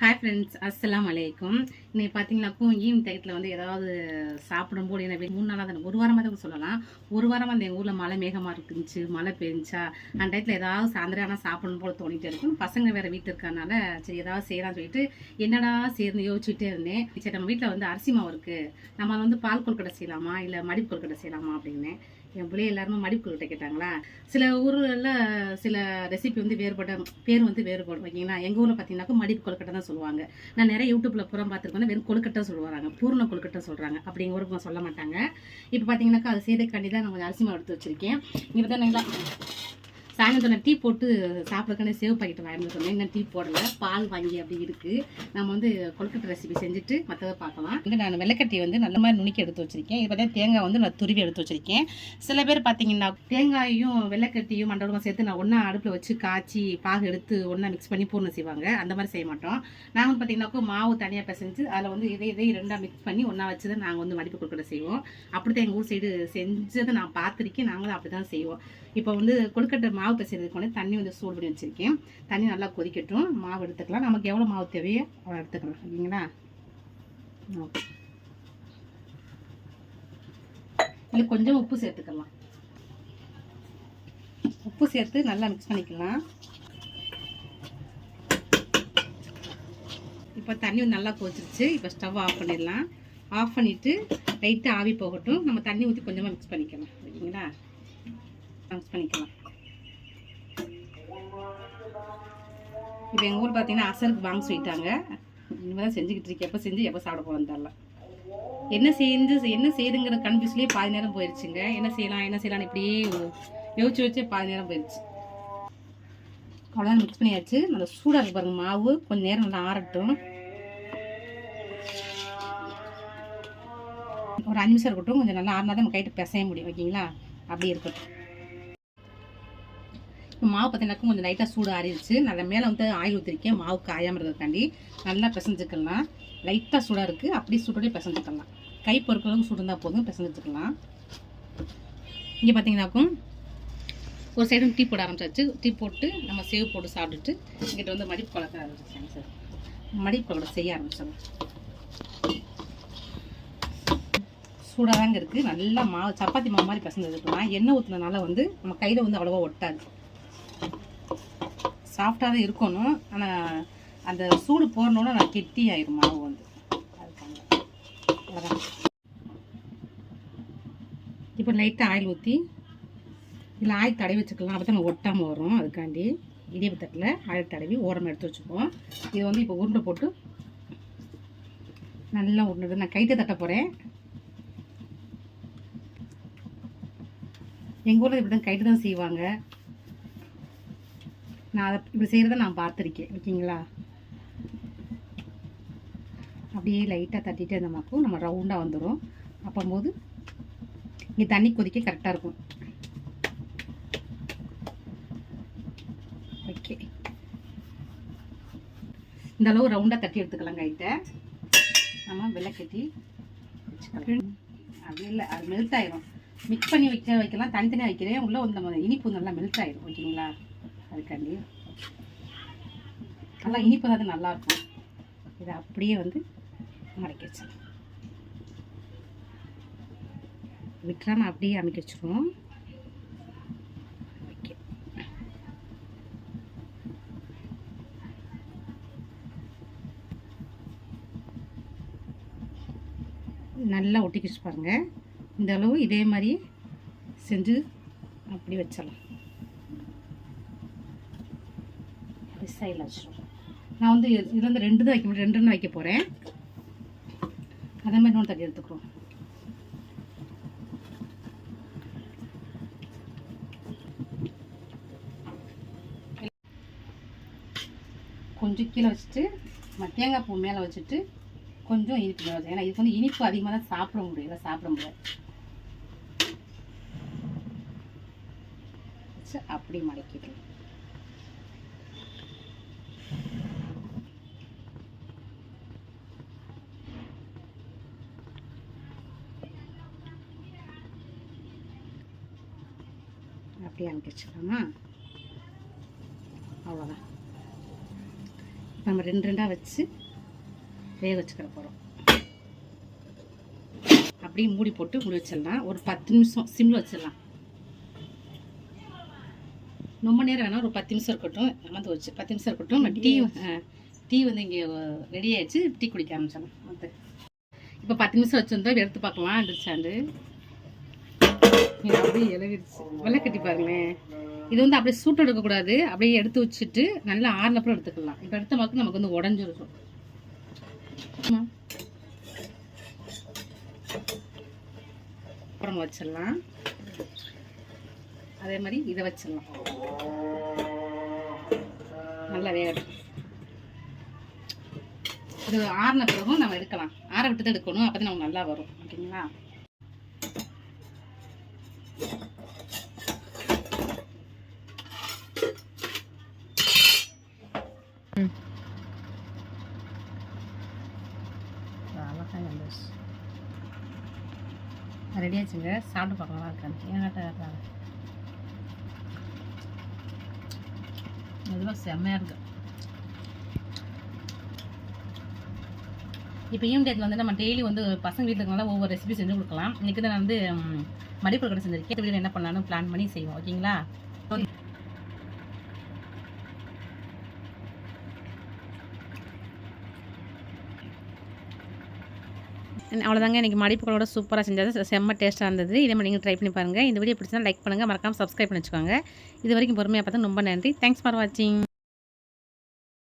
Hi friends அஸ்லாம் வலைக்கும் இன்னைக்கு பார்த்தீங்கன்னாக்கும் ஈவினிங் டயத்தில் வந்து ஏதாவது சாப்பிடும்போது என்ன மூணு நாளாக தான் ஒரு வாரமாக தான் சொல்லலாம். ஒரு வாரமாக அந்த எங்கள் ஊரில் மழை மேகமாக இருந்துச்சு மழை பெஞ்சா அந்த டயத்தில் ஏதாவது சாயந்தரம் ஆனால் சாப்பிடணும் போல தோணிகிட்டே இருக்கும். பசங்க வேறு வீட்டில் இருக்கறனால சரி ஏதாவது செய்யலாம்னு சொல்லிட்டு என்னடா சேர்ந்து யோசிச்சுட்டே இருந்தேன். சரி நம்ம வீட்டில் வந்து அரிசி மாவு இருக்குது நம்ம வந்து பால் கொழுக்கட்டை செய்யலாமா? இல்லை மடிப்பு கொழுக்கட்டை செய்யலாமா? அப்படின்னு. என் பிள்ளைய எல்லாருமே மடிப்பு கேட்டாங்களா? சில ஊர்களில் சில ரெசிபி வந்து வேறுபட்ட பேர் வந்து வேறுபடும் ஓகேங்களா? எங்கள் ஊரில் பார்த்தீங்கன்னாக்கா மடிப்பு கொழுக்கட்டை தான் சொல்லுவாங்க. நான் நிறைய யூடியூப்பில் புறம் பார்த்துருக்கேன் வெறும் கொழுக்கட்டை சொல்லுவாங்க பூர்ண கொழுக்கட்டை சொல்கிறாங்க அப்படிங்கிற ஊருக்கு சொல்ல மாட்டாங்க. இப்போ பார்த்தீங்கன்னாக்கா அது செய்தக்காண்டி தான் நான் கொஞ்சம் அரிசி மாவு எடுத்து வச்சிருக்கேன். இங்கே தான் சாயந்தரம் டீ போட்டு சாப்பிட்றதுக்கான சேவ் பாக்கெட் வாங்கிட்டு சொன்னேன். இன்னும் டீ போடல. பால் வாங்கி அப்படி இருக்குது நம்ம வந்து கொழுக்கட்டை ரெசிபி செஞ்சுட்டு மற்றதை பார்க்கலாம். இங்கே நான் வெள்ளைக்கட்டி வந்து நல்ல மாதிரி நுணுக்கி எடுத்து வச்சிருக்கேன். இப்போ தான் தேங்காய் வந்து நான் துருவி எடுத்து வச்சிருக்கேன். சில பேர் பார்த்தீங்கன்னா தேங்காயும் வெள்ளைக்கட்டியும் மண்டபம் சேர்த்து நான் ஒன்றா அடுப்பில் வச்சு காய்ச்சி பாகு எடுத்து ஒன்றா மிக்ஸ் பண்ணி பூர்ணம் செய்வாங்க. அந்த மாதிரி செய்ய மாட்டோம். நாங்கள் வந்து பார்த்தீங்கன்னாக்கா மாவு தனியாக பிசைஞ்சு அதில் வந்து இதை இதை ரெண்டாக மிக்ஸ் பண்ணி ஒன்றா வச்சு தான் நாங்கள் வந்து மடிப்பு கொழுக்கட்டை செய்வோம். அப்படி தான் எங்கள் ஊர் சைடு செஞ்சதை நான் பார்த்துருக்கேன். நாங்களும் அப்படி தான் செய்வோம். இப்போ வந்து கொழுக்கட்டை மாவு பிசைறதுக்கு வந்து தண்ணி வந்து சூடு பண்ணி வச்சுருக்கேன். தண்ணி நல்லா கொதிக்கட்டும். மாவு எடுத்துக்கலாம். நமக்கு எவ்வளோ மாவு தேவையோ அவ்வளோ எடுத்துக்கலாம். ஓகேங்களா ஓகே. இல்லை கொஞ்சம் உப்பு சேர்த்துக்கலாம். உப்பு சேர்த்து நல்லா மிக்ஸ் பண்ணிக்கலாம். இப்போ தண்ணி வந்து நல்லா கொதிச்சிருச்சு. இப்போ ஸ்டவ் ஆஃப் பண்ணிடலாம். ஆஃப் பண்ணிவிட்டு லைட்டாக ஆவி போகட்டும். நம்ம தண்ணி ஊற்றி கொஞ்சமாக மிக்ஸ் பண்ணிக்கலாம். ஓகேங்களா மிக்ஸ் பண்ணிக்கலாம். இப்போ எங்கள் ஊர் பார்த்தீங்கன்னா அசருக்கு வாங்க சொல்லிட்டாங்க. இனிமேல் தான் செஞ்சுக்கிட்டு இருக்கேன். எப்போ செஞ்சு எப்போ சாப்பிட போகலாம் தெரில என்ன செஞ்சு என்ன செய்யுதுங்கிற கன்ஃபியூஸ்லேயே பாதி நேரம் போயிடுச்சுங்க என்ன செய்யலாம் என்ன செய்யலாம்னு இப்படியே யோசிச்சு யோசிச்சு பாதி நேரம் போயிடுச்சு அவ்வளோதான் மிக்ஸ் பண்ணியாச்சு. நல்லா சூடாக இருக்கு பாருங்க மாவு. கொஞ்சம் நேரம் நல்லா ஆறட்டும். ஒரு அஞ்சு நிமிஷம் இருக்கட்டும். கொஞ்சம் நல்லா ஆறினா தான் நம்ம கைட்டு பிசைய முடியும். ஓகேங்களா? அப்படி இருக்கட்டும். இப்போ மாவு பார்த்தீங்கன்னாக்கும் கொஞ்சம் லைட்டாக சூடு ஆறிடுச்சு. நல்லா மேலே வந்து ஆயில் ஊற்றிருக்கேன் மாவு காயாமல் இருக்கிறதுக்காண்டி நல்லா பிசைஞ்சுக்கலாம். லைட்டாக சூடாக இருக்குது அப்படியே சூடோடய பிசைஞ்சுக்கலாம். கை பொறுக்கிற சூடு இருந்தால் போதும். பிசைஞ்சுக்கலாம். இங்கே பார்த்தீங்கன்னாக்கும் ஒரு சைடும் டீ போட ஆரம்பிச்சாச்சு. டீ போட்டு நம்ம சேவ் போட்டு சாப்பிட்டுட்டு இங்கிட்ட வந்து மடிப்பு குழக்க ஆரம்பிச்சாங்க சார். மடிப்பு குழக்க செய்ய ஆரம்பிச்சாங்க சூடாக தாங்க இருக்குது நல்லா மாவு சப்பாத்தி மாவு மாதிரி பிசைஞ்சு வச்சுக்கலாம் எண்ணெய் ஊற்றுனதுனால வந்து நம்ம கையில் வந்து அவ்வளோவா ஒட்டாது. சாஃப்டாக தான் இருக்கணும். ஆனால் அந்த சூடு போடணுன்னா நான் கெட்டி ஆயிரும் மாவு வந்து. அதுக்காக இப்போ லைட்டாக ஆயில் ஊற்றி இதில் ஆயில் தடவி வச்சுக்கலாம். அப்போ தான் ஒட்டாமல் வரும். அதுக்காண்டி இடியப்பு தட்டில் ஆயில் தடவி ஓரமாக எடுத்து வச்சுப்போம். இது வந்து இப்போ உருண்டை போட்டு நல்லா உருண்டை நான் கைத்தை தட்ட போகிறேன் எங்கள் ஊரில் இப்படி தான் கைட்டு தான் செய்வாங்க. நான் அதை இப்படி செய்கிறத நான் பார்த்துருக்கேன் ஓகேங்களா? அப்படியே லைட்டாக தட்டிட்டு இருந்தோமாக்கும் நம்ம ரவுண்டாக வந்துடும் அப்போம்போது இங்கே தண்ணி கொதிக்க கரெக்டாக இருக்கும். ஓகே இந்த அளவு ரவுண்டாக தட்டி எடுத்துக்கலாம் கைட்டை நம்ம வெள்ளை கட்டி வச்சுக்கலாம். அப்படி இல்லை அது மெல்ட் ஆயிரும். மிக்ஸ் பண்ணி வைக்க வைக்கலாம் தனித்தனியாக வைக்கிறேன். உள்ளே வந்து நம்ம இனிப்பு நல்லா மெல்ட் ஆயிடும் ஓகேங்களா? அதுக்காண்டி நல்லா இனிப்பு தான் நல்லா இருக்கும் இதை அப்படியே வந்து மடக்கி வச்சிடலாம். விட்டுறாமல் அப்படியே அமைக்க வச்சுருவோம். ஓகே. நல்லா ஒட்டிக்கிச்சு பாருங்க. இந்த அளவு இதே மாதிரி செஞ்சு அப்படி வச்சிடலாம். அப்படி சைடில் வச்சிடுவோம் நான் வந்து இதில் வந்து ரெண்டு தான் வைக்க முடியும். ரெண்டு வைக்க போகிறேன் அதே மாதிரி இன்னொன்று தட்டி எடுத்துக்கிறோம் கொஞ்சம் கீழே வச்சுட்டு நம்ம தேங்காய் பூ மேலே வச்சுட்டு கொஞ்சம் இனிப்பு மேலே வச்சு ஏன்னா இதுக்கு வந்து இனிப்பு அதிகமாக தான் சாப்பிட முடியல சாப்பிட முடியாது. வச்சு அப்படி மடக்கிக்கலாம் அப்படியே வச்சுக்கலாமா அவ்வளோதான் இப்போ நம்ம ரெண்டு ரெண்டாக வச்சு வேக வச்சுக்கிற போகிறோம் அப்படியே மூடி போட்டு மூடி வச்சிடலாம். ஒரு பத்து நிமிஷம் சிம்மில் வச்சிடலாம். ரொம்ப நேரம் வேணாம். ஒரு பத்து நிமிஷம் இருக்கட்டும். அமர்ந்து வச்சு பத்து நிமிஷம் இருக்கட்டும். டீ டீ வந்து இங்கே ரெடி ஆயிடுச்சு. டீ குடிக்க ஆரம்பிச்சிடலாம். வந்து இப்போ பத்து நிமிஷம் வச்சுருந்தோம் எடுத்து பார்க்கலாம். எந்திரிச்சாண்டு இது அப்படியே இலகிடுச்சு வெள்ளை கட்டி பாருங்களேன். இது வந்து அப்படியே சூட்டு எடுக்கக்கூடாது. அப்படியே எடுத்து வச்சுட்டு நல்லா ஆறுனப்புறம் எடுத்துக்கலாம். இப்போ எடுத்த மக்கள் நமக்கு வந்து உடஞ்சிருக்கும். ஆமா. அப்புறம் வச்சிடலாம். அதே மாதிரி இதை வச்சிடலாம். நல்லா வேகட்டும். இது ஆறின பிறகும் நம்ம எடுக்கலாம். ஆற விட்டு தான் எடுக்கணும். அப்போ தான் நமக்கு நல்லா வரும். ஓகேங்களா? ரெடி ஆச்சுங்க. சாப்பிட்டு பார்க்கலாம். இருக்கான்னு. ஏன்னாட்டா மெதுவாக செம்மையாக இருக்கு? இப்போ ஈவினிங் டேத்தில் வந்து நம்ம டெய்லி வந்து பசங்க வீட்டுக்கு நல்லா ஒவ்வொரு ரெசிபி செஞ்சு கொடுக்கலாம். இன்றைக்கி தான் நான் வந்து மடிப்பு கடை செஞ்சிருக்கேன். வீட்டில் என்ன பண்ணலான்னு பிளான் பண்ணி செய்வோம். ஓகேங்களா? அவ்வளோதாங்க இன்றைக்கி மடிப்புகளோட சூப்பராக செஞ்சது. செம்ம டேஸ்ட்டாக இருந்தது. இதே மாதிரி நீங்கள் ட்ரை பண்ணி பாருங்கள் இந்த வீடியோ பிடிச்சா லைக் பண்ணுங்கள் மறக்காமல் சப்ஸ்கிரைப் பண்ணி வச்சுக்கோங்க. இது வரைக்கும் பொறுமையாக பார்த்தா ரொம்ப நன்றி. தேங்க்ஸ் ஃபார் வாட்சிங்